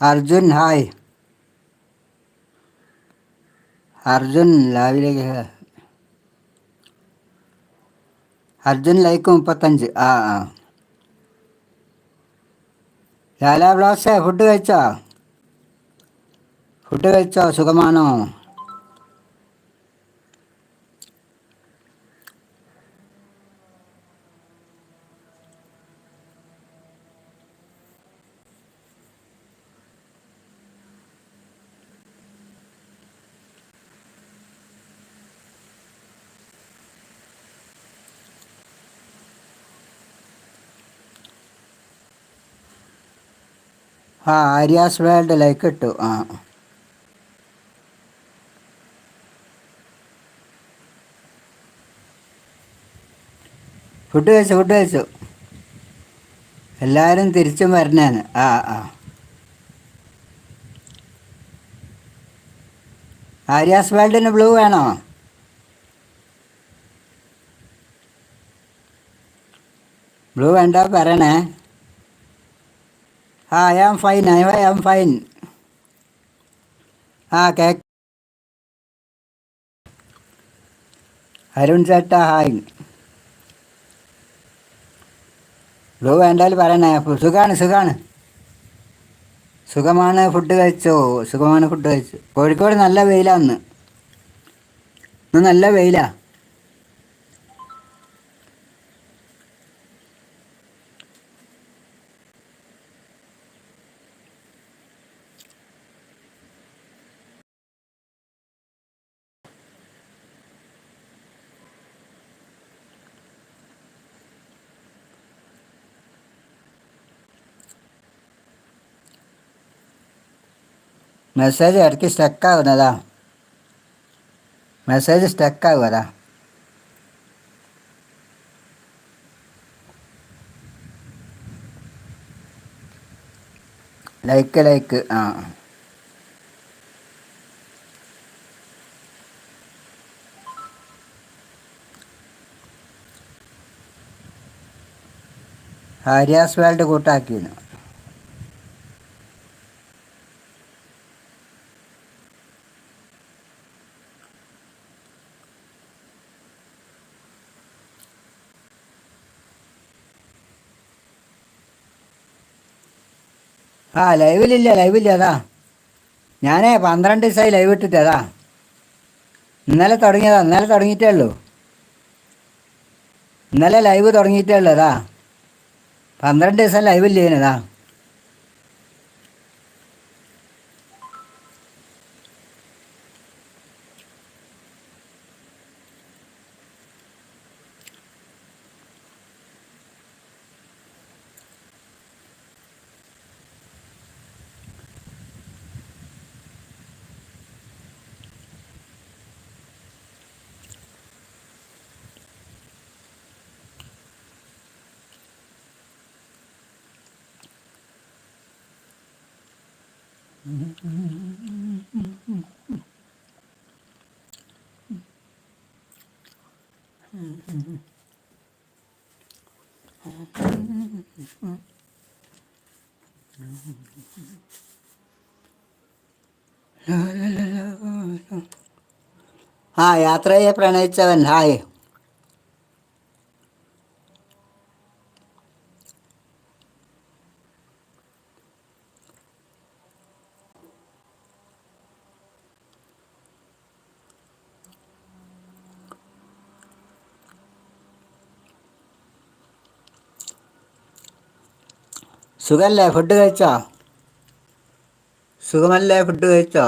Arjun hi Arjun ലാവിലേക്ക് Arjun like മുപ്പത്തഞ്ച്. ആ ആ. ലാലാ ബ്ലാസേ ഫുഡ് കഴിച്ചോ? ഫുഡ് കഴിച്ചോ? സുഖമാണോ? ആ ആര്യാസ് വേൾഡ് ലൈക്ക് ഇട്ടു. ആ. ഫുഡ് കഴിച്ചു ഫുഡ് കഴിച്ചു? എല്ലാവരും തിരിച്ചും വരണേന്ന്. ആ ആ. ആര്യാസ് വേൾഡിന് ബ്ലൂ വേണോ? ബ്ലൂ വേണ്ട പറയണേ. ആ I am fine I am fine ആ കേക്ക് അരുൺ ചേട്ടാ ഹായ് ബ്ലൂ വേണ്ടാലും പറയണേ. സുഖമാണ് സുഖമാണ് സുഖമാണ് ഫുഡ് കഴിച്ചോ? സുഖമാണ് ഫുഡ് കഴിച്ചു. കോഴിക്കോട് നല്ല വെയിലാണ് ഇന്ന് നല്ല വെയിലാ. മെസ്സേജ് ഇടയ്ക്ക് സ്റ്റക്കാവുന്നതാ മെസ്സേജ് സ്റ്റക്ക് സ്റ്റക്കാവുമതാ ലൈക്ക് ലൈക്ക് ആ. ആര്യാസ് വേൾഡ് കൂട്ടാക്കിയിരുന്നു ആ ലൈവിലില്ല ലൈവില്ല അതാ. ഞാനേ പന്ത്രണ്ട് ദിവസമായി ലൈവ് ഇട്ടിട്ട് അതാ. ഇന്നലെ തുടങ്ങിയതാ ഇന്നലെ തുടങ്ങിയിട്ടേ ഉള്ളൂ. ഇന്നലെ ലൈവ് തുടങ്ങിയിട്ടേ ഉള്ളൂ അതാ. പന്ത്രണ്ട് ദിവസം ലൈവില്ലേനതാ ആ യാത്രയെ പ്രണയിച്ചവൻ. ഹായ്. സുഖല്ലേ? ഫുഡ് കഴിച്ചോ? സുഖമല്ലേ? ഫുഡ് കഴിച്ചോ?